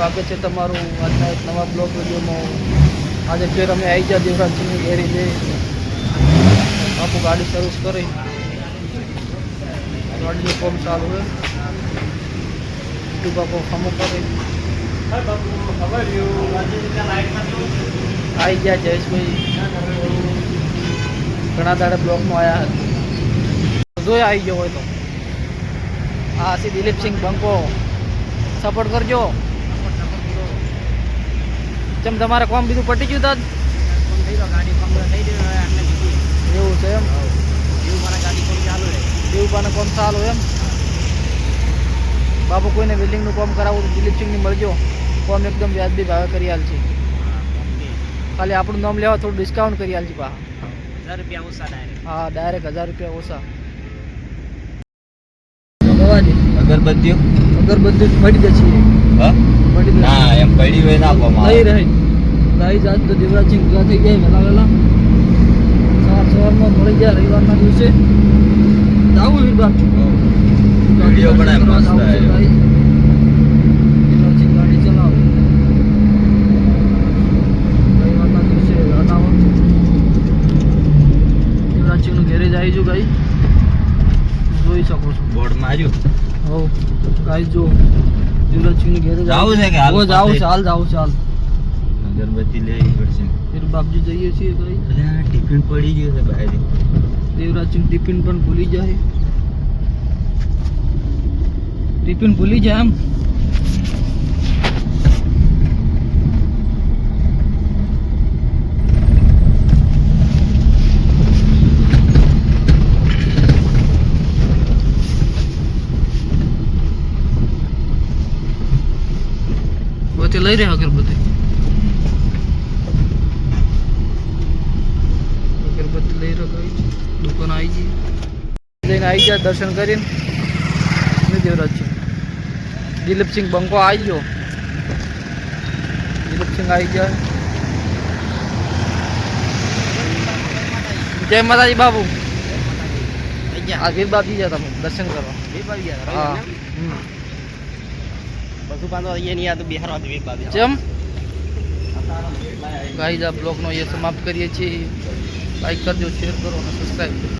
સ્વાગત છે તમારું આજના એક નવા બ્લોગ વિડીયોમાં. આજે ફેર અમે આવી ગયા દેવરાજસિંહની ઘેરી જઈ બાપુ ગાડી સર્વિસ કરી. ગાડીનું ફોર્મ ચાલુ હોય બીજું બાપુ ખમો કરી. આવી ગયા જયેશભાઈ. ઘણા દાડે બ્લોકમાં આવ્યા હતા. જોઈ આવી ગયો હોય તો. હા સી દિલીપસિંહ બંકો. સપોર્ટ કરજો. જેમ તમારે કોમ બીજું પટી ગયું દાદ એવું છે એમ? દેવબાને કોમ ચાલુ એમ? બાપુ કોઈને બિલ્ડિંગનું કામ કરાવવું તો દિલીપસિંહની મળજો. કોમ એકદમ વ્યાજબી ભાવે કરી આલ છે ખાલી આપણું નામ લેવા થોડું ડિસ્કાઉન્ટ કરી આલ છે પા. હા ડાયરેક્ટ હજાર રૂપિયા ઓછા. અગરબત્તીઓ? અગરબત્તી મળી મળી જશે. ના એમ પડી હોય ના આવે. રહી. આજ તો દેવરાજસિંહ થઈ જાય વહેલા વહેલા સવાર સવારમાં મળી ગયા રવિવારના દિવસે. જાવું વિભાગ વીડિયો બનાય મસ્ત. દેવરાજસિંહ ગાડી ચલાવે. રવિવારના દિવસે અનાવો દેવરાજસિંહનું ગેરેજ આવી છું ગાઈ. જોઈ શકો છો. બોર્ડ માર્યું હો ગાઈ જો. દેવરાજસિંહનું ગેરેજ જાવું છે કે હાલ જાવું છે હાલ જાવું છે હાલ. અગરબત્તી લેવી પડશે. ફિર બાપજી જઈએ છીએ ટિફિન પડી ગયું છે બહાર દેવરાજસિંહ ટિફિન પણ ભૂલી જાય. ટિફિન ભૂલી જાય એમ? પોતે લઈ રહ્યા અગરબત્તી. અગરબત્તી લઈ રહ્યો ગઈ દુકાન આવી ગઈ. જઈને આવી ગયા દર્શન કરીને. દેવરાજ છે દિલીપસિંહ બંકો આવી ગયો. દિલીપસિંહ આવી ગયા. જય માતાજી બાબુ. આ વીર બાપજી ગયા તમે દર્શન કરવા. હા હમ. ચમ? ગાઈઝ, આ બ્લોગનો એ સમાપ્ત કરીએ છીએ. લાઈક કરજો શેર કરો અને સબસ્ક્રાઈબ કરો.